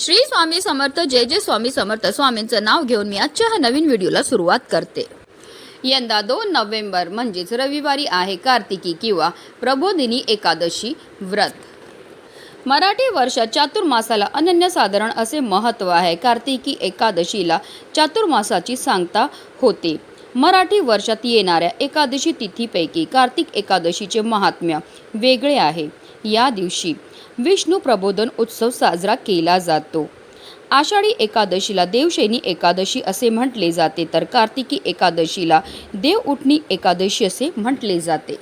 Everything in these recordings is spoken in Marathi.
श्री स्वामी समर्थ जय जय स्वामी समर्थ. स्वामींचं नाव घेऊन मी आजच्या ह्या नवीन व्हिडिओला सुरुवात करते. यंदा दोन नोव्हेंबर म्हणजेच रविवारी आहे कार्तिकी किंवा प्रबोधिनी एकादशी व्रत. मराठी वर्षात चातुर्मासाला अनन्यसाधारण असे महत्त्व आहे. कार्तिकी एकादशीला चातुर्मासाची सांगता होते. मराठी वर्षात येणाऱ्या एकादशी तिथीपैकी कार्तिक एकादशीचे महात्म्य वेगळे आहे. या दिवशी विष्णू प्रबोधन उत्सव साजरा केला जातो. आषाढी एकादशीला देवशैनी एकादशी असे म्हटले जाते तर कार्तिकी एकादशीला देव उठणी एकादशी असे म्हटले जाते.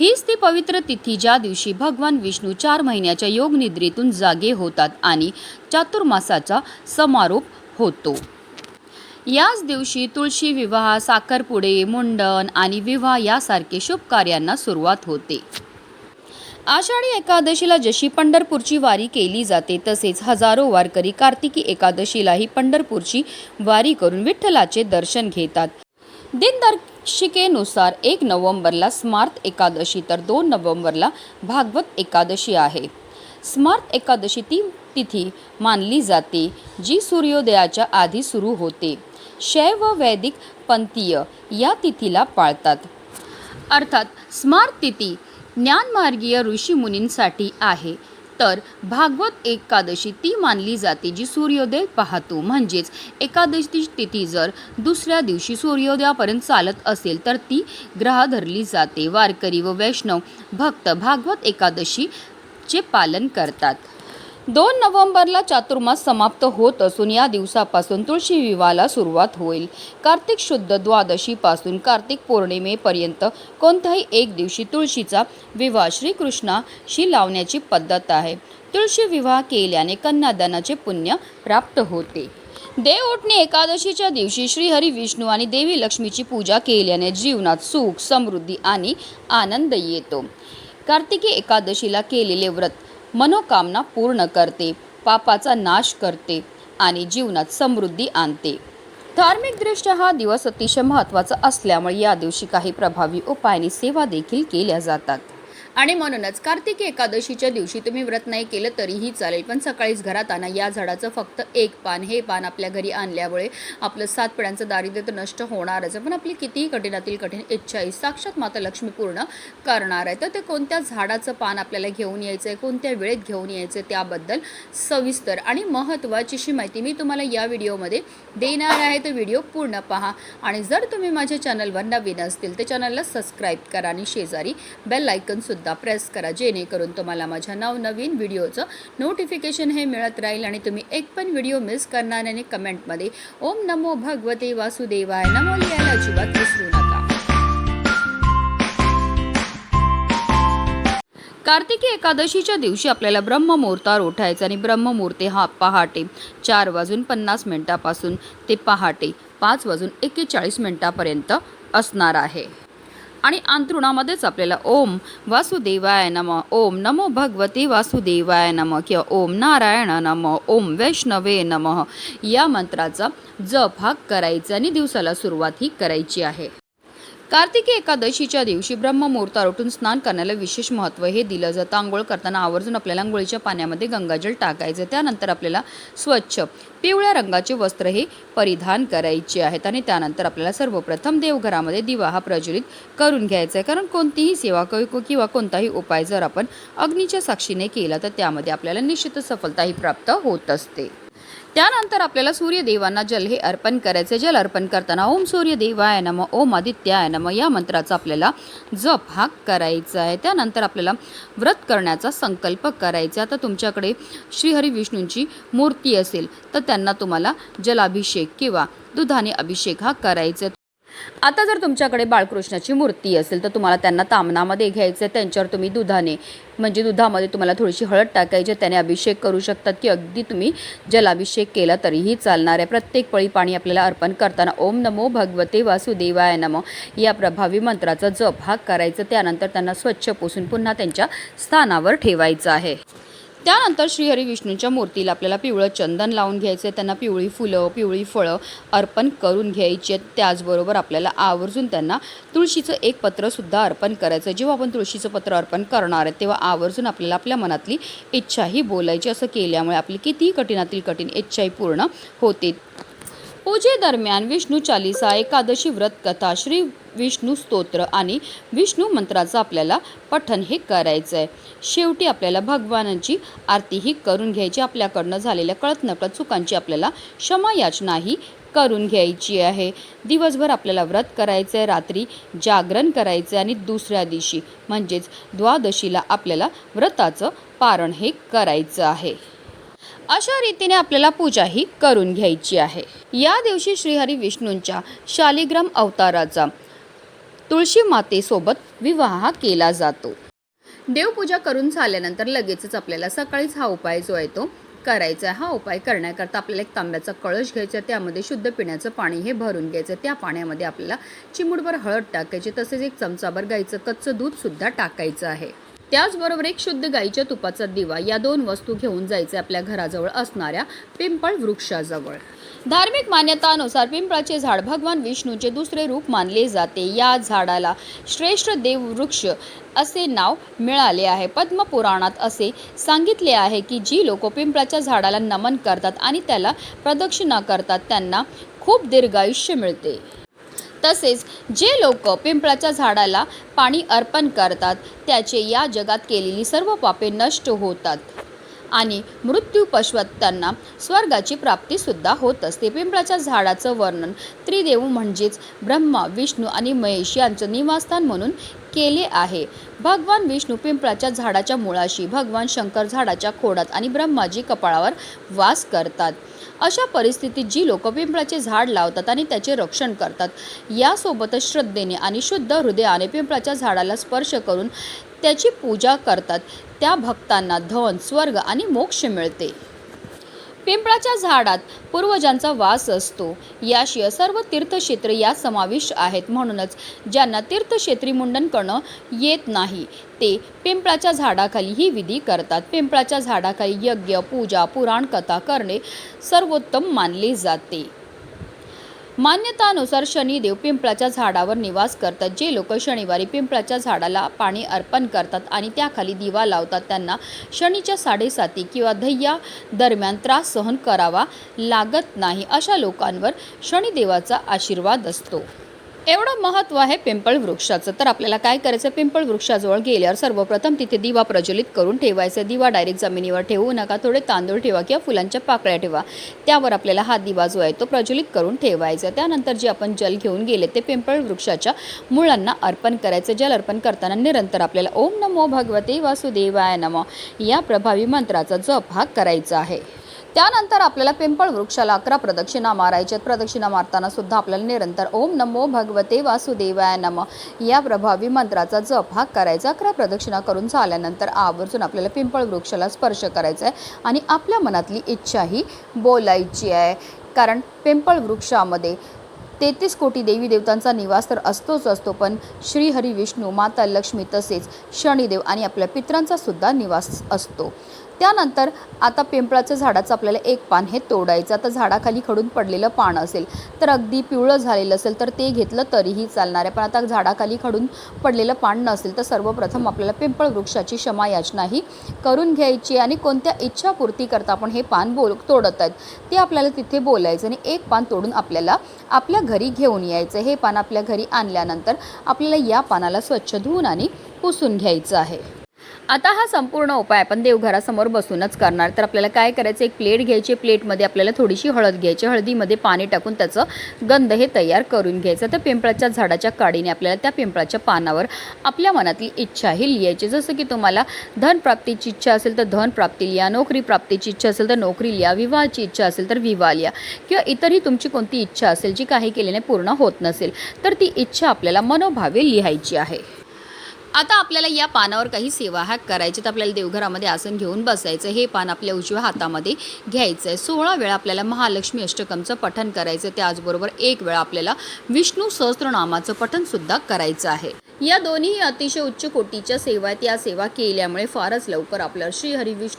हीच ती पवित्र तिथी ज्या दिवशी भगवान विष्णू चार महिन्याच्या योगनिद्रेतून जागे होतात आणि चातुर्मासाचा समारोप होतो. याच दिवशी तुळशी विवाह साखरपुडे मुंडन आणि विवाह यासारखे शुभ कार्यांना सुरुवात होते. आषाढी एकादशीला जशी पंढरपूरची वारी केली जाते तसेच हजारो वारकरी कार्तिकी एकादशीलाही पंढरपूरची वारी करून विठ्ठलाचे दर्शन घेतात. दिनदर्शिकेनुसार एक नोव्हेंबरला स्मार्त एकादशी तर दोन नोव्हेंबरला भागवत एकादशी आहे. स्मार्त एकादशी ती तिथी मानली जाते जी सूर्योदयाच्या आधी सुरू होते. शैव वैदिक पंथीय या तिथीला पाळतात. अर्थात स्मार्त तिथी ज्ञानमार्गीय ऋषीमुनींसाठी आहे. तर भागवत एकादशी ती मानली जाते जी सूर्योदय पाहतो. म्हणजेच एकादशी तिथी जर दुसऱ्या दिवशी सूर्योदयापर्यंत चालत असेल तर ती ग्रह धरली जाते. वारकरी व वैष्णव भक्त भागवत एकादशीचे पालन करतात. दोन नोव्हेंबरला चातुर्मास समाप्त होत असून या दिवसापासून तुळशी विवाहाला सुरुवात होईल. कार्तिक शुद्ध द्वादशीपासून कार्तिक पौर्णिमेपर्यंत कोणत्याही एक दिवशी तुळशीचा विवाह श्रीकृष्णाशी लावण्याची पद्धत आहे. तुळशी विवाह केल्याने कन्यादानाचे पुण्य प्राप्त होते. देव एकादशीच्या दिवशी श्रीहरी विष्णू आणि देवी लक्ष्मीची पूजा केल्याने जीवनात सुख समृद्धी आणि आनंद येतो. कार्तिकी एकादशीला केलेले व्रत मनोकामना पूर्ण करते पापाचा नाश करते आणि जीवनात समृद्धी आणते. धार्मिकदृष्ट्या हा दिवस अतिशय महत्त्वाचा असल्यामुळे या दिवशी काही प्रभावी उपायाने सेवा देखील केल्या जातात. आणि म्हणूनच कार्तिकी एकादशीच्या दिवशी तुम्ही व्रत नाही केलं तरीही चालेल पण सकाळीच घरात आणा. या झाडाचं फक्त एक पान. हे पान आपल्या घरी आणल्यामुळे आपलं सात पिढ्यांचं दारिद्र्य तर नष्ट होणारच आहे. पण आपली कितीही कठीणातील कठीण इच्छा आहे साक्षात माता लक्ष्मी पूर्ण करणार आहे. तर ते कोणत्या झाडाचं पान आपल्याला घेऊन यायचं आहे कोणत्या वेळेत घेऊन यायचं आहे त्याबद्दल सविस्तर आणि महत्त्वाचीशी माहिती मी तुम्हाला या व्हिडिओमध्ये देणार आहे. तर व्हिडिओ पूर्ण पहा. आणि जर तुम्ही माझ्या चॅनलवर नवीन असतील तर चॅनलला सबस्क्राईब करा आणि शेजारी बेल आयकनसुद्धा प्रेस करा जेणेकरून तुम्हाला माझ्या नवनवीन व्हिडिओचं नोटिफिकेशन हे मिळत राहील आणि तुम्ही एक पण व्हिडिओ मिस करणार नाही आणि कमेंटमध्ये. ओम नमो भगवते वासुदेवाय. नमो लिहायला अजिबात विसरू नका. कार्तिकी एकादशीच्या दिवशी आपल्याला ब्रह्ममुहूर्तावर उठायचं आणि ब्रह्ममूर्ती हा पहाटे चार वाजून पन्नास मिनिटापासून ते पहाटे पाच वाजून एक्केचाळीस मिनिटापर्यंत असणार आहे. आणि अंतरुणामध्येच आपल्याला ओम वासुदेवाय नम ओम नमो भगवते वासुदेवाय नम किंवा ओम नारायण नम ओम वैष्णवे नम. या मंत्राचा जप हा करायचा आणि दिवसाला सुरुवात ही करायची आहे. कार्तिकी एकादशीच्या दिवशी ब्रह्ममुहूर्त उठून स्नान करण्याला विशेष महत्त्व हे दिलं जातं. आंघोळ करताना आवर्जून आपल्याला आंघोळीच्या पाण्यामध्ये गंगाजल टाकायचं. त्यानंतर आपल्याला स्वच्छ पिवळ्या रंगाचे वस्त्र हे परिधान करायचे आहेत आणि त्यानंतर आपल्याला सर्वप्रथम देवघरामध्ये दिवा हा प्रज्वलित करून घ्यायचा आहे. कारण कोणतीही सेवा क- किंवा कोणताही उपाय जर आपण अग्नीच्या साक्षीने केला तर त्यामध्ये आपल्याला निश्चित सफलताही प्राप्त होत असते. त्यानंतर आपल्याला सूर्यदेवांना जल हे अर्पण करायचे जल अर्पण करताना ओम सूर्यदेवाय नम ओम आदित्याय नम या मंत्राचा आपल्याला जप हा करायचा आहे त्यानंतर आपल्याला व्रत करण्याचा संकल्प करायचा आता तुमच्याकडे श्रीहरी विष्णूंची मूर्ती असेल तर त्यांना तुम्हाला जलाभिषेक किंवा दुधाने अभिषेक हा करायचा आहे. आता जर तुमच्याकडे बाळकृष्णाची मूर्ती असेल तर तुम्हाला त्यांना तामनामध्ये घ्यायचं आहे त्यांच्यावर तुम्ही दुधाने म्हणजे दुधामध्ये तुम्हाला थोडीशी हळद टाकायची त्याने अभिषेक करू शकतात की अगदी तुम्ही जलाभिषेक केला तरीही चालणार आहे. प्रत्येक पळी पाणी आपल्याला अर्पण करताना ओम नमो भगवते वासुदेवाय नमो या प्रभावी मंत्राचा जप हा करायचा. त्यानंतर त्यांना स्वच्छ पुसून पुन्हा त्यांच्या स्थानावर ठेवायचं आहे. त्यानंतर श्रीहरी विष्णूंच्या मूर्तीला आपल्याला पिवळं चंदन लावून घ्यायचं आहे त्यांना पिवळी फुलं पिवळी फळं अर्पण करून घ्यायची आहेत. त्याचबरोबर आपल्याला आवर्जून त्यांना तुळशीचं एक पत्रसुद्धा अर्पण करायचं आहे जेव्हा आपण तुळशीचं पत्र अर्पण करणार आहे तेव्हा आवर्जून आपल्याला आपल्या मनातली इच्छाही बोलायची. असं केल्यामुळे आपली कितीही कठीणातील कठीण इच्छाही पूर्ण होते. पूजेदरम्यान विष्णू चालिसा एकादशी व्रत कथा श्री विष्णू स्तोत्र आणि विष्णू मंत्राचं आपल्याला पठण हे करायचं आहे शेवटी आपल्याला भगवानांची आरतीही करून घ्यायची आपल्याकडनं झालेल्या कळत नकळत चुकांची आपल्याला क्षमा याचनाही करून घ्यायची आहे. दिवसभर आपल्याला व्रत करायचं आहे रात्री जागरण करायचं आहे आणि दुसऱ्या दिवशी म्हणजेच द्वादशीला आपल्याला व्रताचं पारण हे करायचं आहे. अशा रीतीने आपल्याला पूजा ही करून घ्यायची आहे. या दिवशी श्रीहरी विष्णूंच्या शालिग्राम अवताराचा तुळशी मातेसोबत विवाह केला जातो. देवपूजा करून झाल्यानंतर लगेचच आपल्याला सकाळीच हा उपाय जो आहे तो करायचा आहे. हा उपाय करण्याकरता आपल्याला एक तांब्याचा कळश घ्यायचा त्यामध्ये शुद्ध पिण्याचं पाणी हे भरून घ्यायचं त्या पाण्यामध्ये आपल्याला चिमूटभर हळद टाकायची तसेच एक चमचाभर गाईचं कच्चं दूधसुद्धा टाकायचं आहे. त्याचबरोबर एक शुद्ध गाईच्या तुपाचा दिवा या दोन वस्तू घेऊन जायचे आपल्या घराजवळ असणाऱ्या पिंपळ वृक्षाजवळ. धार्मिक मान्यतानुसार पिंपळाचे झाड भगवान विष्णूचे दुसरे रूप मानले जाते. या झाडाला श्रेष्ठ देव वृक्ष असे नाव मिळाले आहे. पद्मपुराणात असे सांगितले आहे की जी लोक पिंपळाच्या झाडाला नमन करतात आणि त्याला प्रदक्षिणा करतात त्यांना खूप दीर्घायुष्य मिळते. तसेच जे लोक पिंपळाच्या झाडाला पाणी अर्पण करतात त्याचे या जगात केलेली सर्व पापे नष्ट होतात. आणि मृत्यू पश्वत त्यांना स्वर्गाची प्राप्तीसुद्धा होत असते. पिंपळाच्या झाडाचं वर्णन त्रिदेव म्हणजेच ब्रह्मा विष्णू आणि महेश यांचं निवासस्थान म्हणून केले आहे. भगवान विष्णू पिंपळाच्या झाडाच्या मुळाशी भगवान शंकर झाडाच्या खोडात आणि ब्रह्माजी कपाळावर वास करतात. अशा परिस्थितीत जी लोक पिंपळाचे झाड लावतात आणि त्याचे रक्षण करतात यासोबतच श्रद्धेने आणि शुद्ध हृदयाने पिंपळाच्या झाडाला स्पर्श करून त्याची पूजा करतात. त्या भक्तांना धन स्वर्ग आणि मोक्ष मिळते. पिंपळाच्या झाडात पूर्वजांचा वास असतो. याशिवाय सर्व तीर्थक्षेत्र यात समाविष्ट आहेत म्हणूनच ज्यांना तीर्थक्षेत्री मुंडन करणं येत नाही ते पिंपळाच्या झाडाखाली ही विधी करतात. पिंपळाच्या झाडाखाली यज्ञ पूजा पुराण कथा करणे सर्वोत्तम मानले जाते. मान्यतानुसार शनिदेव पिंपळाच्या झाडावर निवास करतात. जे लोक शनिवारी पिंपळाच्या झाडाला पाणी अर्पण करतात आणि त्याखाली दिवा लावतात त्यांना शनीच्या साडेसाती किंवा धैया दरम्यान त्रास सहन करावा लागत नाही अशा लोकांवर शनिदेवाचा आशीर्वाद असतो. एवढं महत्त्व आहे पिंपळ वृक्षाचं. तर आपल्याला काय करायचं? पिंपळ वृक्षाजवळ गेल्यावर सर्वप्रथम तिथे दिवा प्रज्वलित करून ठेवायचा. दिवा डायरेक्ट जमिनीवर ठेवू नका. थोडे तांदूळ ठेवा किंवा फुलांच्या पाकळ्या ठेवा. त्यावर आपल्याला हा दिवा जो आहे तो प्रज्वलित करून ठेवायचा. त्यानंतर जे आपण जल घेऊन गेले ते पिंपळ वृक्षाच्या मुळांना अर्पण करायचं. जल अर्पण करताना निरंतर आपल्याला ओम नमो भगवते वासुदेवाय नमो या प्रभावी मंत्राचा जप हा करायचा आहे. त्यानंतर आपल्याला पिंपळ वृक्षाला अकरा प्रदक्षिणा मारायच्या प्रदक्षिणा मारताना सुद्धा आपल्याला निरंतर ओम नमो भगवते वासुदेवाय नम या प्रभावी मंत्राचा जप हा करायचा. अकरा प्रदक्षिणा करून झाल्यानंतर आवर्जून आपल्याला पिंपळ वृक्षाला स्पर्श करायचा आहे आणि आपल्या मनातली इच्छाही बोलायची आहे. कारण पिंपळ वृक्षामध्ये तेहतीस कोटी देवी देवतांचा निवास तर असतोच असतो पण श्रीहरी विष्णू माता लक्ष्मी तसेच शनिदेव आणि आपल्या पित्रांचा सुद्धा निवास असतो. त्यानंतर आता पिंपळाच्या झाडाचं आपल्याला एक पान हे तोडायचं. आता झाडाखाली खडून पडलेलं पान असेल तर अगदी पिवळं झालेलं असेल तर ते घेतलं तरीही चालणार आहे. पण आता झाडाखाली खडून पडलेलं पान नसेल तर सर्वप्रथम आपल्याला पिंपळ वृक्षाची क्षमा याचनाही करून घ्यायची आणि कोणत्या इच्छापूर्ती करता आपण हे पान बोल तोडत आहेत ते आपल्याला तिथे बोलायचं आणि एक पान तोडून आपल्याला आपल्या घरी घेऊन यायचं हे पान आपल्या घरी आणल्यानंतर आपल्याला या पानाला स्वच्छ धुवून आणि पुसून घ्यायचं आहे. आता हा संपूर्ण उपाय आपण देवघरासमोर बसूनच करणार. तर आपल्याला काय करायचं? एक प्लेट घ्यायची. प्लेटमध्ये आपल्याला थोडीशी हळद घ्यायची. हळदीमध्ये पाणी टाकून त्याचं गंध हे तयार करून घ्यायचं. तर पिंपळाच्या झाडाच्या काडीने आपल्याला त्या पिंपळाच्या पानावर आपल्या मनातली इच्छाही लिहायची. जसं की तुम्हाला धनप्राप्तीची इच्छा असेल तर धन प्राप्ती लिहा. नोकरी प्राप्तीची इच्छा असेल तर नोकरी लिहा. विवाहाची इच्छा असेल तर विवाह लिहा. किंवा इतरही तुमची कोणती इच्छा असेल जी काही केल्याने पूर्ण होत नसेल तर ती इच्छा आपल्याला मनोभावे लिहायची आहे. आता आपल्याला या पानावर काही सेवा हॅक करायचे तर आपल्याला देवघरामध्ये आसन घेऊन बसायचं हे पान आपल्या उजव्या हातामध्ये घ्यायचं आहे. सोळा वेळा आपल्याला महालक्ष्मी अष्टकमचं पठण करायचं त्याचबरोबर एक वेळा आपल्याला विष्णू सहस्त्रनामाचं पठणसुद्धा करायचं आहे. या दोन्ही अतिशय उच्च कोटीच्या सेवा आहेत या सेवा केल्यामुळे फारच लवकर आपलं श्री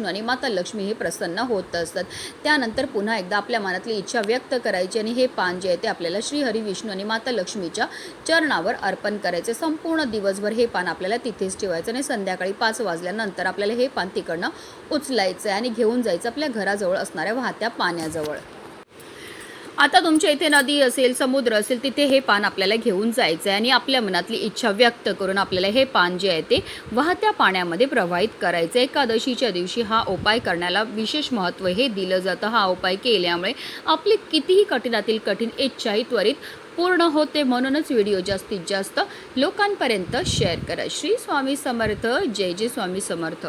आणि माता लक्ष्मी हे प्रसन्न होत असतात. त्यानंतर पुन्हा एकदा आपल्या मनातली इच्छा व्यक्त करायची आणि हे पान जे आहे ते आपल्याला श्री आणि माता लक्ष्मीच्या चरणावर अर्पण करायचे. संपूर्ण दिवसभर हे पान आपल्याला तिथेच ठेवायचं आणि संध्याकाळी पाच वाजल्यानंतर आपल्याला हे पान तिकडनं उचलायचं आहे आणि घेऊन जायचं आपल्या घराजवळ असणाऱ्या वाहत्या पाण्याजवळ. आता तुमच्या इथे नदी असेल समुद्र असेल तिथे हे पान आपल्याला घेऊन जायचं आहे आणि आपल्या मनातली इच्छा व्यक्त करून आपल्याला हे पान जे आहे ते वाहत्या पाण्यामध्ये प्रवाहित करायचं एकादशीच्या दिवशी हा उपाय करण्याला विशेष महत्त्व हे दिलं जातं. हा उपाय केल्यामुळे आपली कितीही कठीणातील कठीण इच्छाही त्वरित पूर्ण होते. म्हणूनच व्हिडिओ जास्तीत जास्त लोकांपर्यंत शेअर करा. श्री स्वामी समर्थ. जय जय स्वामी समर्थ.